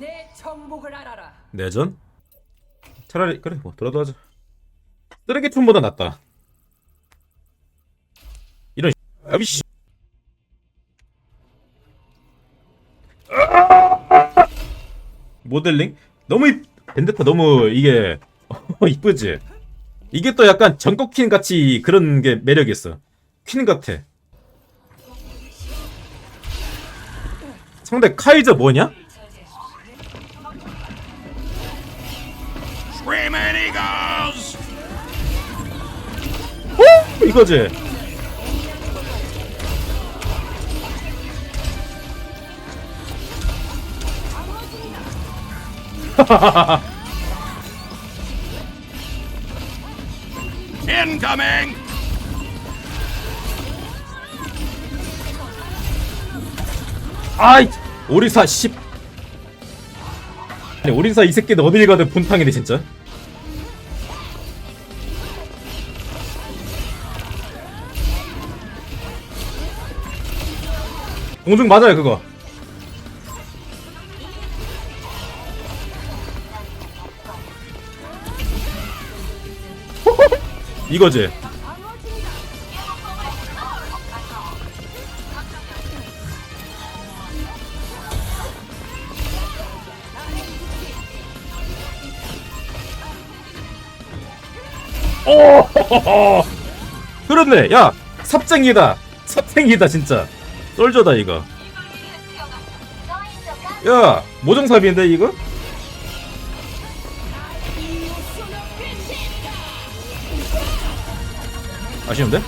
내 정복을 알아라. 내전? 차라리 그래 뭐 돌아도 하자 쓰레기통보다 낫다 이런 아비씨 모델링? 너무 이 벤데타 너무 이게 이쁘지? 이게 또 약간 전국 퀸 같이 그런 게 매력 있어 퀸 같아 상대 카이저 뭐냐? Screaming Eagles! 오! 이거지. Incoming! 아이 오리사 10 아니 오리사 이 새끼는 어딜 가든 분탕이네 진짜 공중 맞아요 그거. 이거지. 오! 그렇네. 야 삽쟁이다. 삽쟁이다 진짜 썰저다 이거. 야 모정삽인데 이거? 아쉬운데?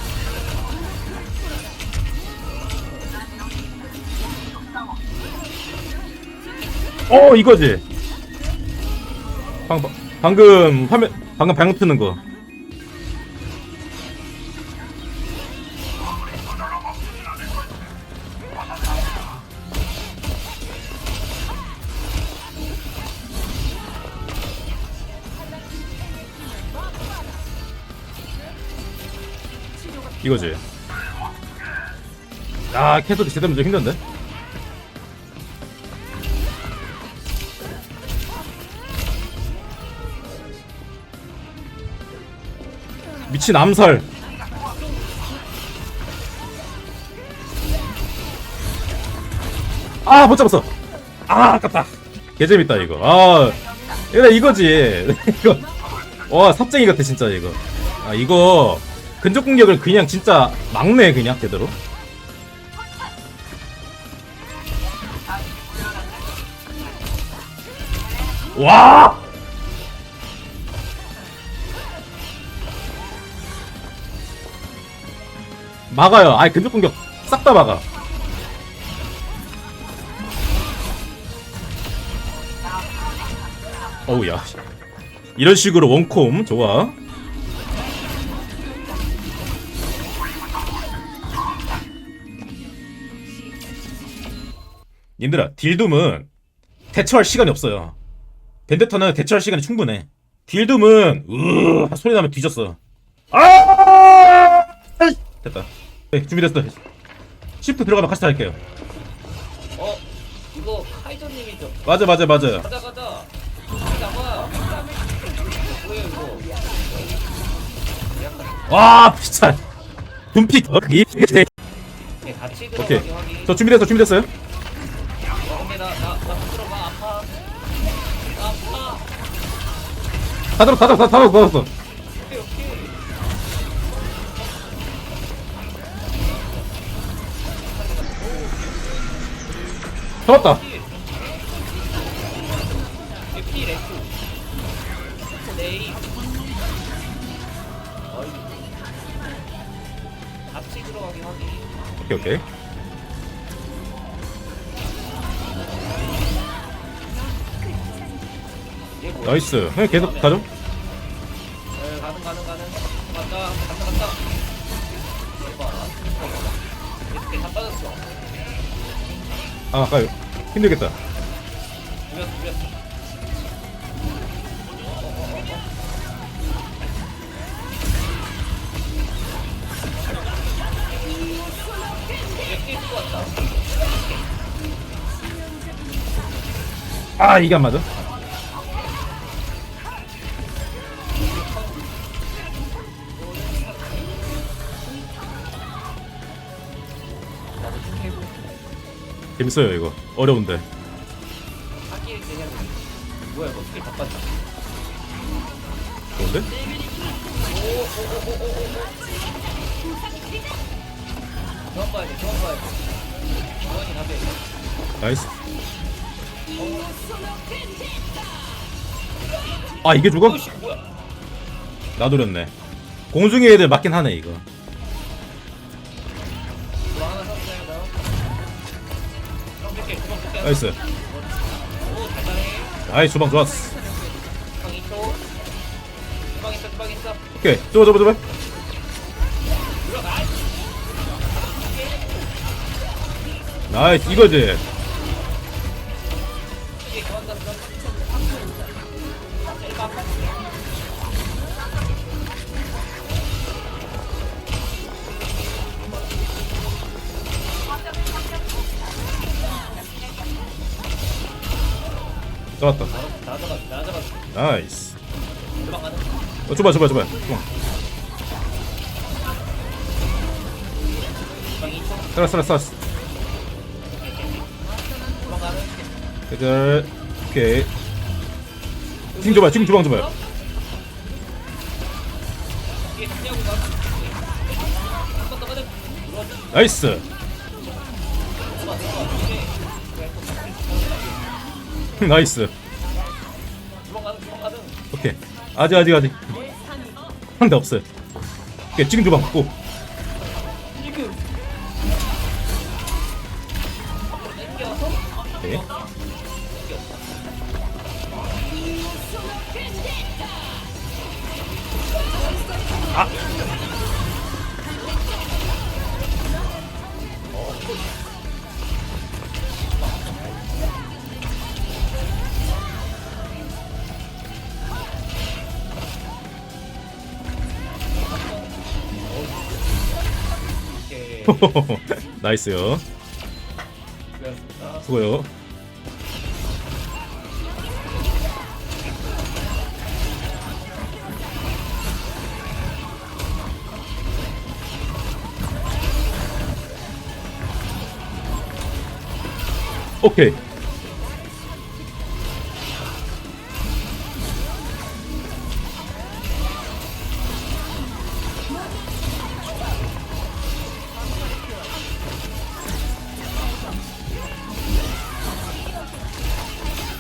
어 이거지. 방, 방금 화면 방금 방금 트는 거 이거지. 아, 캐서디 제대로 좀 힘든데? 미친 암살. 아, 못 잡았어. 아, 아깝다. 개재밌다, 이거. 아, 이거 이거지. 이거. 와, 삽쟁이 같아, 진짜, 이거. 아, 이거. 근접 공격을 그냥 진짜 막네 그냥 제대로. 와! 막아요. 아이 근접 공격 싹 다 막아. 어우야. 이런 식으로 원콤 좋아 님들아 딜둠은 대처할 시간이 없어요. 벤데타는 대처할 시간이 충분해. 딜둠은 으 소리 나면 뒤졌어. 아! 됐다. 네 준비됐어. 시프트 들어가면 같이 할게요. 어? 이거 카이저님이죠? 맞아 맞아 맞아. 가자 가자. 나가 뭐야 이거 와 진짜 둠픽 어, 이 오케이. 저 준비됐어 준비됐어요 나나나 들어봐 아파 아파 다 들어 다 들어 다 들어 다 들어. 오케이 오케이 잡았다. 에피 레크 네이 어이 같이 들어가기 확인 오케이 오케이 나이스. 계속 가죠. 네, 다 빠졌어 아 아까 힘들겠다. 아 이게 안 맞아 재밌어요 이거 어려운데 뭐야 이거 스킬 바꿨다. 좋은데? 그만 봐야 돼. 그만 봐야 돼. 주원이 답해. 나이스 아 이게 죽어? 오씨 뭐야? 나도렸네 공중에 애들 맞긴 하네 이거 나이스. 아이 주방 좋았어 주방 2초. 주방 있어 주방 있어. 오케이 줘봐 줘봐 들어가. 나이스 이거지 좋았다 나 잡았어 나 잡았어. 나이스. 어 줘봐 줘봐 줘봐 주방 주방 2초. 살았어 살았어 살았어 주방 가는. 해결 오케이 지금 줘봐 지금 주방 줘봐요. 나이스 주방 가는. 오케이. 아직 아직 아직. 한대 없어요. 오케이 지금 주방 고 나이스요 수고하셨습니다. 수고요 오케이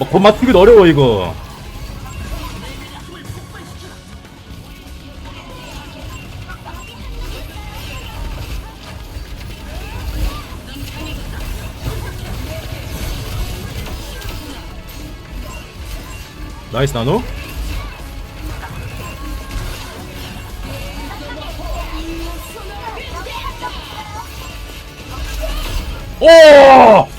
어, 돈 맞추기도 어려워 이거 나이스 나노 오!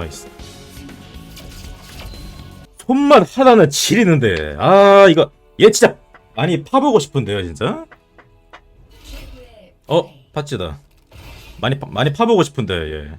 나이스. 손만 하나는 지리는데. 아 이거 얘 진짜 많이 파보고 싶은데요 진짜? 어 파츠다. 많이 파, 많이 파보고 싶은데 얘